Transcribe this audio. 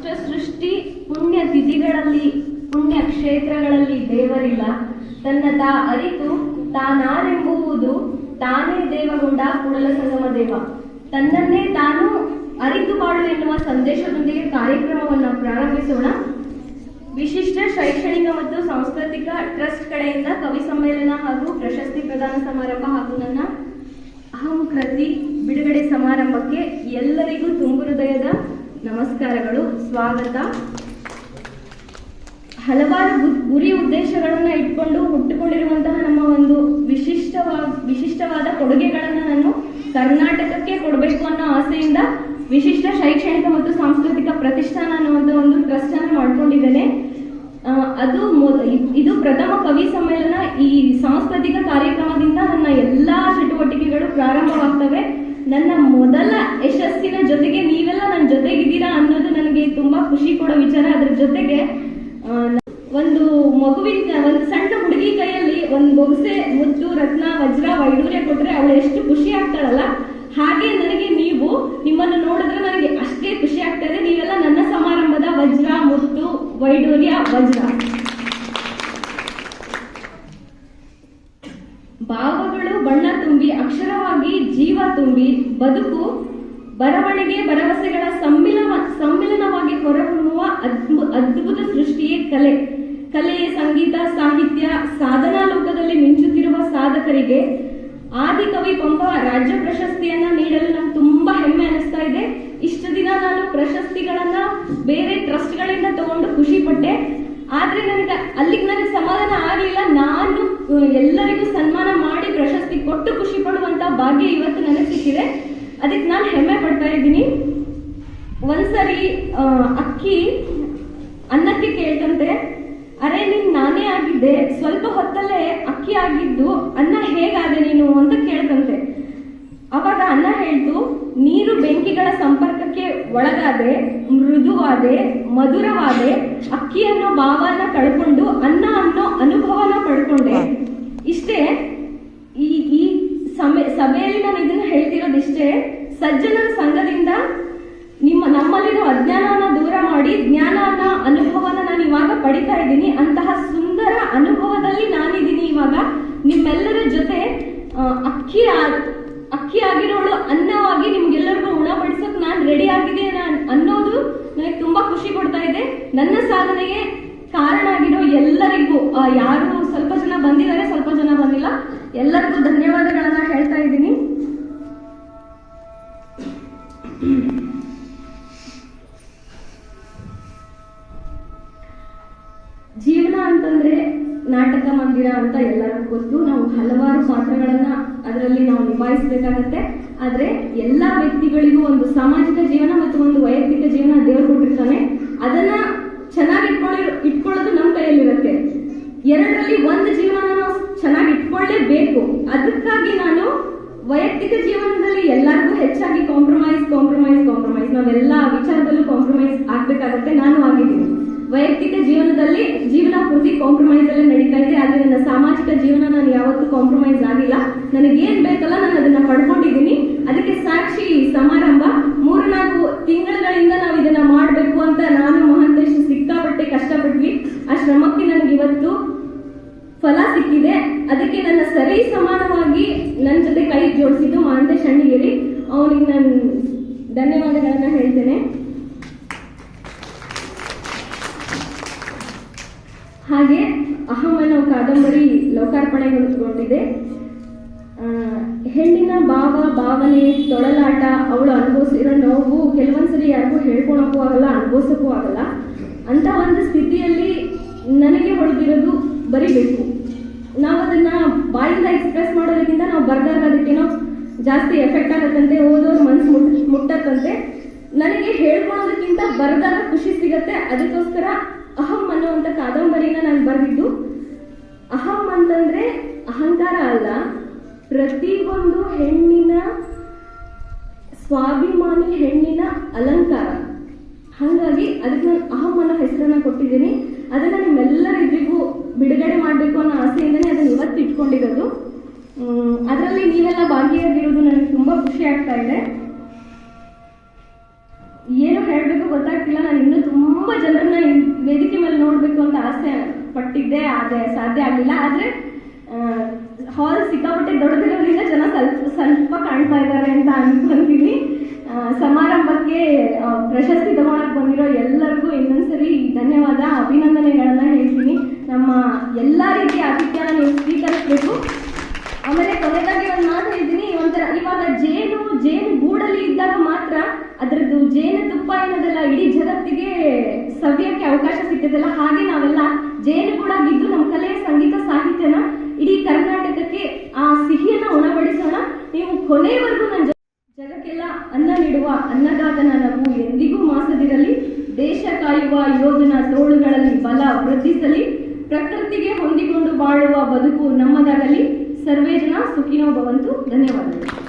ಅಷ್ಟ ಸೃಷ್ಟಿ ಪುಣ್ಯ ತಿಥಿಗಳಲ್ಲಿ, ಪುಣ್ಯ ಕ್ಷೇತ್ರಗಳಲ್ಲಿ ದೇವರಿಲ್ಲ. ತನ್ನ ತಾ ಅರಿತು ತಾನಾರೆಂಬುವುದು ತಾನೇ ದೇವಗೊಂಡ ಕೂಡಲ ಸಂಗಮ ದೇವ. ತನ್ನನ್ನೇ ತಾನು ಅರಿತು ಬಾಳು ಎನ್ನುವ ಸಂದೇಶದೊಂದಿಗೆ ಕಾರ್ಯಕ್ರಮವನ್ನು ಪ್ರಾರಂಭಿಸೋಣ. ವಿಶಿಷ್ಟ ಶೈಕ್ಷಣಿಕ ಮತ್ತು ಸಾಂಸ್ಕೃತಿಕ ಟ್ರಸ್ಟ್ ಕಡೆಯಿಂದ ಕವಿ ಸಮ್ಮೇಳನ ಹಾಗೂ ಪ್ರಶಸ್ತಿ ಪ್ರದಾನ ಸಮಾರಂಭ ಹಾಗೂ ನನ್ನ ಅಹಂ ಕೃತಿ ಬಿಡುಗಡೆ ಸಮಾರಂಭಕ್ಕೆ ಎಲ್ಲರಿಗೂ ತುಂಬು ಹೃದಯದ ನಮಸ್ಕಾರಗಳು, ಸ್ವಾಗತ. ಹಲವಾರು ಗುರಿ ಉದ್ದೇಶಗಳನ್ನು ಇಟ್ಕೊಂಡು ಹುಟ್ಟುಕೊಂಡಿರುವಂತಹ ನಮ್ಮ ಒಂದು ವಿಶಿಷ್ಟವಾದ ವಿಶಿಷ್ಟವಾದ ಕೊಡುಗೆಗಳನ್ನು ನಾನು ಕರ್ನಾಟಕಕ್ಕೆ ಕೊಡಬೇಕು ಅನ್ನೋ ಆಸೆಯಿಂದ ವಿಶಿಷ್ಟ ಶೈಕ್ಷಣಿಕ ಮತ್ತು ಸಾಂಸ್ಕೃತಿಕ ಪ್ರತಿಷ್ಠಾನ ಅನ್ನುವಂಥ ಒಂದು ಟ್ರಸ್ಟ್ ಅನ್ನು ಮಾಡ್ಕೊಂಡಿದ್ದೇನೆ. ಅದು ಇದು ಪ್ರಥಮ ಕವಿ ಸಮ್ಮೇಳನ. ಈ ಸಾಂಸ್ಕೃತಿಕ ಕಾರ್ಯಕ್ರಮದಿಂದ ನನ್ನ ಎಲ್ಲಾ ಚಟುವಟಿಕೆಗಳು ಪ್ರಾರಂಭವಾಗ್ತವೆ. ನನ್ನ ಮೊದಲ ಯಶಸ್ಸಿನ ಜೊತೆಗೆ ನೀವೆಲ್ಲ ನನ್ನ ಜೊತೆಗಿದ್ದೀರಾ ಅನ್ನೋದು ನನಗೆ ತುಂಬಾ ಖುಷಿ ಕೊಡೋ ವಿಚಾರ ಅದ್ರ ಜೊತೆಗೆ ಒಂದು ಮಗುವಿನ, ಒಂದು ಸಣ್ಣ ಹುಡುಗಿ ಕೈಯಲ್ಲಿ ಒಂದು ಬೊಗಸೆ ಮುತ್ತು ರತ್ನ, ವಜ್ರ ವೈಡೂರ್ಯ ಕೊಟ್ರೆ ಅವಳು ಎಷ್ಟು ಖುಷಿ ಆಗ್ತಾಳಲ್ಲ? ಹಾಗೆ ನನಗೆ ನೀವು ನಿಮ್ಮನ್ನು ನೋಡಿದ್ರೆ ನನಗೆ ಅಷ್ಟೇ ಖುಷಿ ಆಗ್ತಾ ಇದೆ. ನೀವೆಲ್ಲ ನನ್ನ ಸಮಾರಂಭದ ವಜ್ರ ಮುತ್ತು ವೈಡೂರ್ಯ ವಜ್ರ. ಭಾವಗಳು ಬಣ್ಣ ತುಂಬಿ, ಅಕ್ಷರವಾಗಿ ಜೀವ ತುಂಬಿ, ಬದುಕು, ಬರವಣಿಗೆ, ಭರವಸೆಗಳ ಸಮ್ಮಿಲನ ಕಲೆ. ಕಲೆ, ಸಂಗೀತ, ಸಾಹಿತ್ಯ, ಸಾಧನಾ ಲೋಕದಲ್ಲಿ ಮಿಂಚುತ್ತಿರುವ ಸಾಧಕರಿಗೆ ಆದಿಕವಿ ಪಂಪ ರಾಜ್ಯ ಪ್ರಶಸ್ತಿಯನ್ನ ನೀಡಲು ನಂಗೆ ತುಂಬಾ ಹೆಮ್ಮೆ ಅನಿಸ್ತಾ ಇದೆ. ಇಷ್ಟು ದಿನ ನಾನು ಪ್ರಶಸ್ತಿಗಳನ್ನ ಬೇರೆ ಟ್ರಸ್ಟ್ಗಳಿಂದ ತಗೊಂಡು ಖುಷಿ ಪಟ್ಟೆ. ಆದ್ರೆ ನನಗೆ ಅಲ್ಲಿಗೆ ನನಗೆ ಸಮಾಧಾನ ಆಗಲಿಲ್ಲ. ನಾನು ಎಲ್ಲರಿಗೂ ಸನ್ಮಾನ ಮಾಡಿ ಪ್ರಶಸ್ತಿ ಕೊಟ್ಟು ಖುಷಿ ಪಡುವಂತ ಭಾಗ್ಯ ಇವತ್ತು ನನಗೆ ಸಿಕ್ಕಿದೆ. ಅದಕ್ಕೆ ನಾನು ಹೆಮ್ಮೆ ಪಡ್ತಾ ಇದ್ದೀನಿ. ಒಂದ್ಸರಿ ಅಕ್ಕಿ, ಅನ್ನಕ್ಕೆ ಕೇಳ್ತಂತೆ ಆಗಿದ್ದೆ ಸ್ವಲ್ಪ ಹೊತ್ತಲ್ಲೇ ಅಕ್ಕಿ ಆಗಿದ್ದು ಅನ್ನ ಹೇಗಾದೆ ನೀನು ಅಂತ ಕೇಳ್ತಂತೆ. ಅವಾಗ ಅನ್ನ ಹೇಳ್ತು, ನೀರು ಬೆಂಕಿಗಳ ಸಂಪರ್ಕಕ್ಕೆ ಒಳಗಾದೆ, ಮೃದುವಾದೆ, ಮಧುರವಾದೆ ಅಕ್ಕಿ ಅನ್ನೋ ಭಾವನ ಕಳ್ಕೊಂಡು ಅನ್ನ ಅನ್ನೋ ಅನುಭವನ ಪಡ್ಕೊಂಡೆ. ಇಷ್ಟೇ, ಈ ಈ ಸಮಯ ಸಭೆಯಲ್ಲಿ ನಾನು ಇದನ್ನ ಹೇಳ್ತಿರೋದಿಷ್ಟೇ ಸಜ್ಜನರ ಸಂಘದಿಂದ ನಿಮ್ಮ, ನಮ್ಮಲ್ಲಿರೋ ಅಜ್ಞಾನನ ದೂರ ಮಾಡಿ ಜ್ಞಾನ ಅನ್ನೋ ಅನುಭವನ ನಾನು ಇವಾಗ ಪಡಿತಾ ಇದ್ದೀನಿ ಅಂತಹ ಸುಂದರ ಅನುಭವದಲ್ಲಿ ನಾನಿದ್ದೀನಿ ಇವಾಗ. ನಿಮ್ಮೆಲ್ಲರ ಜೊತೆ ಅಕ್ಕಿ ಅಕ್ಕಿ ಆಗಿರೋಳು ಅನ್ನವಾಗಿ ನಿಮ್ಗೆಲ್ಲರಿಗೂ ಉಣಬಡಿಸೋಕ್ ನಾನು ರೆಡಿ ಆಗಿದೆ ಅನ್- ಅನ್ನೋದು ನನಗೆ ತುಂಬಾ ಖುಷಿ ಕೊಡ್ತಾ ಇದೆ. ನನ್ನ ಸಾಧನೆಗೆ ಕಾರಣ ಆಗಿರೋ ಎಲ್ಲರಿಗೂ ಯಾರು ಸ್ವಲ್ಪ ಜನ ಬಂದಿದ್ದಾರೆ, ಸ್ವಲ್ಪ ಜನ ಬಂದಿಲ್ಲ. ಎಲ್ಲರಿಗೂ ಧನ್ಯವಾದಗಳನ್ನ ಹೇಳ್ತಾ ಇದ್ದೀನಿ. ಮಂದಿರ ಅಂತ ಎಲ್ಲರಿಗೂ ಗೊತ್ತು. ನಾವು ಹಲವಾರು ಪಾತ್ರಗಳನ್ನ ಅದರಲ್ಲಿ ನಾವು ನಿಭಾಯಿಸಬೇಕಾಗತ್ತೆ. ಆದ್ರೆ ಎಲ್ಲಾ ವ್ಯಕ್ತಿಗಳಿಗೂ ಒಂದು ಸಾಮಾಜಿಕ ಜೀವನ ಮತ್ತು ಒಂದು ವೈಯಕ್ತಿಕ ಜೀವನ ದೇವರು ಕೊಟ್ಟಿರ್ತಾನೆ. ಅದನ್ನ ಚೆನ್ನಾಗಿ ಇಟ್ಕೊಳ್ಳಿ, ಇಟ್ಕೊಳ್ಳೋದು ನಮ್ಮ ಕೈಯಲ್ಲಿರುತ್ತೆ. ಎರಡರಲ್ಲಿ ಒಂದು ಜೀವನ ನಾವು ಚೆನ್ನಾಗಿ ಇಟ್ಕೊಳ್ಳೇಬೇಕು. ಅದಕ್ಕಾಗಿ ನಾನು ವೈಯಕ್ತಿಕ ಜೀವನದಲ್ಲಿ ಎಲ್ಲರಿಗೂ ಹೆಚ್ಚಾಗಿ ಕಾಂಪ್ರಮೈಸ್ ಕಾಂಪ್ರಮೈಸ್ ಕಾಂಪ್ರಮೈಸ್ ನಾವೆಲ್ಲ ವಿಚಾರದಲ್ಲೂ ಕಾಂಪ್ರಮೈಸ್ ಆಗ್ಬೇಕಾಗತ್ತೆ. ನಾನು ಆಗಿದ್ದೀನಿ. ವೈಯಕ್ತಿಕ ಜೀವನದಲ್ಲಿ ಜೀವನ ಪೂರ್ತಿ ಕಾಂಪ್ರಮೈಸ್ ಅಲ್ಲೇ ನಡೀತಾ ಇದೆ. ಆದ್ರೆ ನನ್ನ ಸಾಮಾಜಿಕ ಜೀವನ ನಾನು ಯಾವತ್ತೂ ಕಾಂಪ್ರಮೈಸ್ ಆಗಿಲ್ಲ. ನನಗೆ ಏನ್ ಬೇಕಲ್ಲ ನಾನು ಅದನ್ನ ಪಡ್ಕೊಂಡಿದ್ದೀನಿ. ಅದಕ್ಕೆ ಸಾಕ್ಷಿ ಸಮಾರಂಭ. ಮೂರು ನಾಲ್ಕು ತಿಂಗಳುಗಳಿಂದ ನಾವು ಇದನ್ನ ಮಾಡಬೇಕು ಅಂತ ನಾನು ಮಹಾಂತೇಶ್ ಸಿಕ್ಕಾಪಟ್ಟೆ ಕಷ್ಟಪಟ್ವಿ. ಆ ಶ್ರಮಕ್ಕೆ ನನಗೆ ಇವತ್ತು ಫಲ ಸಿಕ್ಕಿದೆ. ಅದಕ್ಕೆ ನನ್ನ ಸರಿ ಸಮಾನವಾಗಿ ನನ್ನ ಜೊತೆ ಕೈ ಜೋಡಿಸಿದ್ದು ಮಹಾಂತೇಶ್ ಅಣ್ಣಿಗೇರಿ. ಅವನಿಗೆ ನಾನು ಧನ್ಯವಾದಗಳನ್ನ ಹೇಳ್ತೇನೆ. ಹಾಗೆ ಅಹಂ ಅನ್ನೋ ಕಾದಂಬರಿ ಲೋಕಾರ್ಪಣೆಗೊಂಡಿದೆ ಹೆಣ್ಣಿನ ಭಾವ, ಭಾವನೆ ತೊಳಲಾಟ ಅವಳು ಅನುಭವಿಸಿರೋ ನೋವು ಕೆಲವೊಂದ್ಸರಿ ಯಾರಿಗೂ ಹೇಳ್ಕೊಳಕ್ಕೂ ಆಗಲ್ಲ, ಅನುಭವಿಸೋಕ್ಕೂ ಆಗಲ್ಲ. ಅಂತ ಒಂದು ಸ್ಥಿತಿಯಲ್ಲಿ ನನಗೆ ಹೊಡೆದಿರೋದು ಬರಿಬೇಕು. ನಾವು ಅದನ್ನ ಬಾಯಿಂದ ಎಕ್ಸ್ಪ್ರೆಸ್ ಮಾಡೋದಕ್ಕಿಂತ ನಾವು ಬರ್ದಾಗ ಅದಕ್ಕೇನೋ ಜಾಸ್ತಿ ಎಫೆಕ್ಟ್ ಆಗತ್ತಂತೆ, ಓದೋರ್ ಮನಸ್ಸು ಮುಟ್, ಮುಟ್ಟತ್ತಂತೆ. ನನಗೆ ಹೇಳ್ಕೊಳೋದಕ್ಕಿಂತ ಬರ್ದಾಗ ಖುಷಿ ಸಿಗತ್ತೆ, ಅದಕ್ಕೋಸ್ಕರ ಅಹಂ ಅನ್ನುವಂಥ ಕಾದಂಬರಿನ ನಾನು ಬರೆದಿದ್ದು. ಅಹಂ ಅಂತಂದ್ರೆ ಅಹಂಕಾರ ಅಲ್ಲ ಪ್ರತಿಯೊಂದು ಹೆಣ್ಣಿನ ಸ್ವಾಭಿಮಾನಿ ಹೆಣ್ಣಿನ ಅಲಂಕಾರ. ಹಾಗಾಗಿ ಅದಕ್ಕೆ ನಾನು ಅಹಂ ಅನ್ನೋ ಹೆಸರನ್ನ ಕೊಟ್ಟಿದ್ದೀನಿ. ಅದನ್ನ ನಿಮ್ಮೆಲ್ಲರಿಗೂ ಬಿಡುಗಡೆ ಮಾಡಬೇಕು ಅನ್ನೋ ಆಸೆಯಿಂದನೇ ಅದನ್ನ ಇವತ್ತು ಇಟ್ಕೊಂಡಿರೋದು. ಅದರಲ್ಲಿ ನೀವೆಲ್ಲ ಭಾಗಿಯಾಗಿರೋದು ನನಗೆ ತುಂಬಾ ಖುಷಿ ಆಗ್ತಾ ಇದೆ. ಏನು ಹೇಳಬೇಕು ಗೊತ್ತಾಗ್ತಿಲ್ಲ, ನಾನು ಇನ್ನೂ ತುಂಬಾ ನೋಡಬೇಕು ಅಂತ ಆಸೆ ಪಟ್ಟಿದ್ದೆ, ಆದರೆ ಸಾಧ್ಯ ಆಗಲಿಲ್ಲ. ಆದರೆ ಹಾಲ್ ಸಿಕ್ಕಾಪಟ್ಟೆ ದೊಡ್ಡದಿರೋದ್ರಿಂದ ಜನ ಸ್ವಲ್ಪ ಸ್ವಲ್ಪ ಕಾಣ್ತಾ ಇದ್ದಾರೆ ಅಂತ ಅನ್ಕೊಂತೀನಿ. ಸಮಾರಂಭಕ್ಕೆ ಪ್ರಶಸ್ತಿ ತಗೊಳಕ್ ಬಂದಿರೋ ಎಲ್ಲರಿಗೂ ಇನ್ನೊಂದ್ಸರಿ ಧನ್ಯವಾದ, ಅಭಿನಂದನೆಗಳನ್ನ ಹೇಳ್ತೀನಿ. ನಮ್ಮ ಎಲ್ಲ ರೀತಿಯ ಆತಿಥ್ಯನ ನೀವು ಸ್ವೀಕರಿಸಬೇಕು. ಆಮೇಲೆ ಕೊನೆಯದಾಗಿ ಒಂದು ಮಾತು ಹೇಳ್ತೀನಿ, ಒಂಥರ ಇವಾಗ ಜೇನು ಜೇನು ಗೂಡಲ್ಲಿ ಇದ್ದಾಗ ಮಾತ್ರ ಅದರದ್ದು ಜೇನು ತುಪ್ಪ ಏನದಲ್ಲ ಇಡೀ ಜಗತ್ತಿಗೆ ಸವ್ಯಕ್ಕೆ ಅವಕಾಶ ಸಿಗ್ತದಲ್ಲ ಹಾಗೆ ನಾವೆಲ್ಲ ಜೇನು ಗೂಡಾಗಿದ್ದು ನಮ್ಮ ಕಲೆ ಸಂಗೀತ ಸಾಹಿತ್ಯನ ಇಡೀ ಕರ್ನಾಟಕಕ್ಕೆ ಆ ಸಿಹಿಯನ್ನ ಉಣಬಡಿಸೋಣ. ನೀವು ಕೊನೆಯವರೆಗೂ ನನ್ನ ಜಗಕ್ಕೆಲ್ಲ ಅನ್ನ ನೀಡುವ ಅನ್ನದಾತನ ನಾವು ಎಂದಿಗೂ ಮಾಸದಿರಲಿ. ದೇಶ ಕಾಯುವ ಯೋಧನ ತೋಳುಗಳಲ್ಲಿ ಬಲ ವೃದ್ಧಿಸಲಿ. ಪ್ರಕೃತಿಗೆ ಹೊಂದಿಕೊಂಡು ಬಾಳುವ ಬದುಕು ನಮ್ಮದಾಗಲಿ. ಸರ್ವೇ ಜನ ಸುಖಿನೋ ಭವಂತು. ಧನ್ಯವಾದಗಳು.